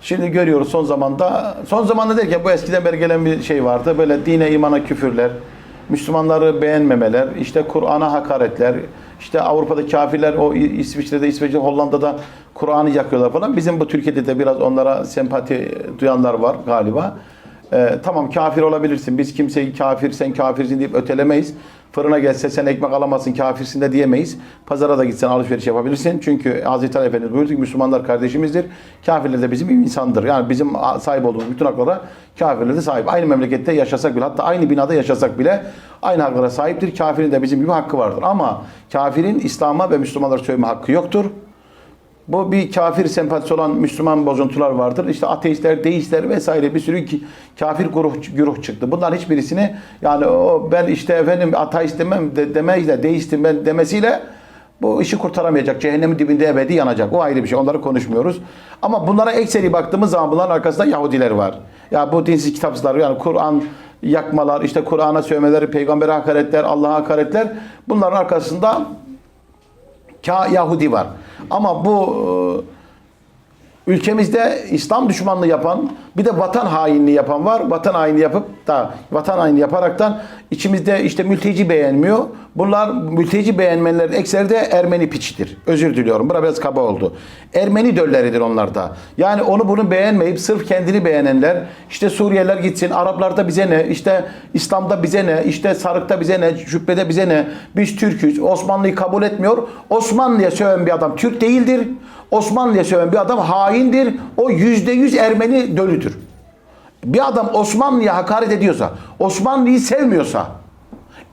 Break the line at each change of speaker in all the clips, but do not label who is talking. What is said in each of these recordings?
Şimdi görüyoruz son zamanda, son zamanda derken bu eskiden beri gelen bir şey vardı. Böyle dine imana küfürler, Müslümanları beğenmemeler, işte Kur'an'a hakaretler, işte Avrupa'da kafirler, o İsviçre'de, İsveç'te, Hollanda'da Kur'an'ı yakıyorlar falan. Bizim bu Türkiye'de de biraz onlara sempati duyanlar var galiba. Ee, tamam kafir olabilirsin. Biz kimseyi kafir, sen kafirsin deyip ötelemeyiz. Fırına gelse sen ekmek alamazsın, kafirsin de diyemeyiz. Pazara da gitsen alışveriş yapabilirsin. Çünkü Hazreti Ali Efendimiz buyurdu ki Müslümanlar kardeşimizdir. Kafirler de bizim insandır. Yani bizim sahip olduğumuz bütün haklara kafirler de sahip. Aynı memlekette yaşasak bile, hatta aynı binada yaşasak bile aynı haklara sahiptir. Kafirin de bizim gibi hakkı vardır. Ama kafirin İslam'a ve Müslümanlara söyleme hakkı yoktur. Bu bir kafir sempatisi olan Müslüman bozuntular vardır. İşte ateistler, deistler vesaire bir sürü kafir grup, güruh çıktı. Bunların hiçbirisini yani o ben işte efendim ateist demem de, demeyle deistim ben demesiyle bu işi kurtaramayacak. Cehennemin dibinde ebedi yanacak. O ayrı bir şey. Onları konuşmuyoruz. Ama bunlara ekseri baktığımız zaman bunların arkasında Yahudiler var. Ya bu dinsiz kitapsızlar yani Kur'an yakmalar, işte Kur'an'a sövmeleri, peygambere hakaretler, Allah'a hakaretler bunların arkasında Ka Yahudi var. Ama bu e, ülkemizde İslam düşmanlığı yapan bir de vatan hainliği yapan var. Vatan hainliği yapıp da vatan hainliği yaparaktan içimizde işte mülteci beğenmiyor. Bunlar mülteci beğenmenlerin ekseri de Ermeni piçidir. Özür diliyorum. Bura biraz kaba oldu. Ermeni dölleridir onlar da. Yani onu bunu beğenmeyip sırf kendini beğenenler işte Suriyeliler gitsin, Araplarda bize ne, işte İslam'da bize ne, işte Sarık'ta bize ne, Şüphede bize ne, biz Türk'üz, Osmanlı'yı kabul etmiyor. Osmanlı'ya söven bir adam Türk değildir. Osmanlı'ya söven bir adam haindir. O yüzde yüz Ermeni dölüdür. Bir adam Osmanlı'ya hakaret ediyorsa, Osmanlı'yı sevmiyorsa,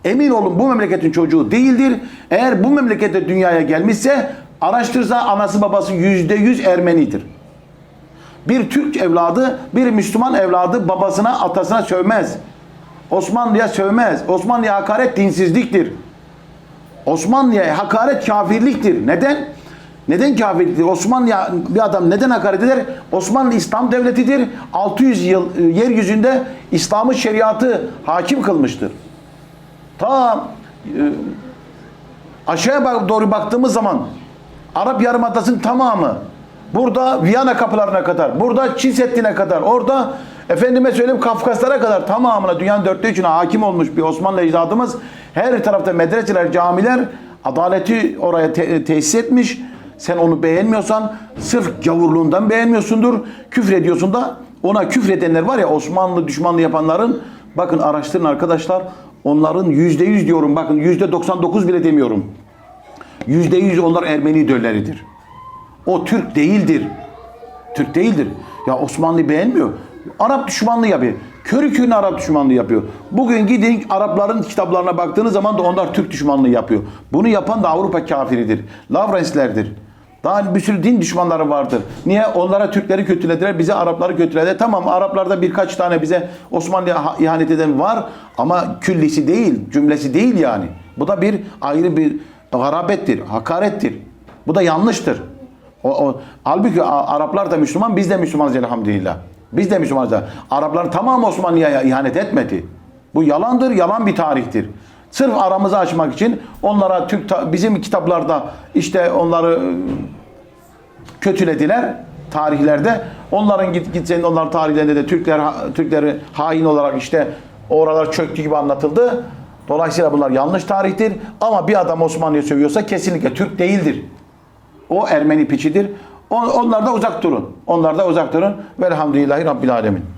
emin olun bu memleketin çocuğu değildir. Eğer bu memlekette dünyaya gelmişse, araştırsa anası babası yüzde yüz Ermenidir. Bir Türk evladı, bir Müslüman evladı babasına, atasına sövmez. Osmanlı'ya sövmez. Osmanlı'ya hakaret dinsizliktir. Osmanlı'ya hakaret kafirliktir. Neden? Neden kafirliktir? Osmanlı'ya bir adam neden hakaret eder? Osmanlı İslam devletidir. 600 yıl e, yeryüzünde İslam'ın şeriatı hakim kılmıştır. Ta e, aşağıya doğru baktığımız zaman Arap Yarımadası'nın tamamı burada Viyana kapılarına kadar, burada Çin Seddi'ne kadar, orada efendime söyleyeyim Kafkaslara kadar tamamına dünyanın dörtte üçüne hakim olmuş bir Osmanlı ecdadımız her tarafta medreseler, camiler adaleti oraya te- tesis etmiş. Sen onu beğenmiyorsan sırf gavurluğundan beğenmiyorsundur. Küfür ediyorsun da ona küfredenler var ya Osmanlı düşmanlığı yapanların bakın araştırın arkadaşlar onların yüzde yüz diyorum bakın yüzde 99 bile demiyorum. Yüzde yüz onlar Ermeni dölleridir. O Türk değildir. Türk değildir. Ya Osmanlı beğenmiyor. Arap düşmanlığı yapıyor. Körü körüne Arap düşmanlığı yapıyor. Bugün gidin Arapların kitaplarına baktığınız zaman da onlar Türk düşmanlığı yapıyor. Bunu yapan da Avrupa kafiridir. Lavrenslerdir. Daha bir sürü din düşmanları vardır. Niye? Onlara Türkleri kötülediler, bize Arapları kötülediler. Tamam Araplarda birkaç tane bize Osmanlı'ya ha- ihanet eden var ama küllisi değil, cümlesi değil yani. Bu da bir ayrı bir garabettir, hakarettir. Bu da yanlıştır. O, o, halbuki Araplar da Müslüman, biz de Müslümanız elhamdülillah. Biz de Müslümanız. Arapların tamamı Osmanlı'ya ihanet etmedi. Bu yalandır, yalan bir tarihtir. Sırf aramızı açmak için onlara Türk bizim kitaplarda işte onları e, kötülediler tarihlerde. Onların git gitsen onların tarihlerinde de Türkler Türkleri hain olarak işte oralar çöktü gibi anlatıldı. Dolayısıyla bunlar yanlış tarihtir. Ama bir adam Osmanlı'ya sövüyorsa kesinlikle Türk değildir. O Ermeni piçidir. On- Onlardan uzak durun. Onlardan uzak durun. Velhamdülillahi Rabbil Alemin.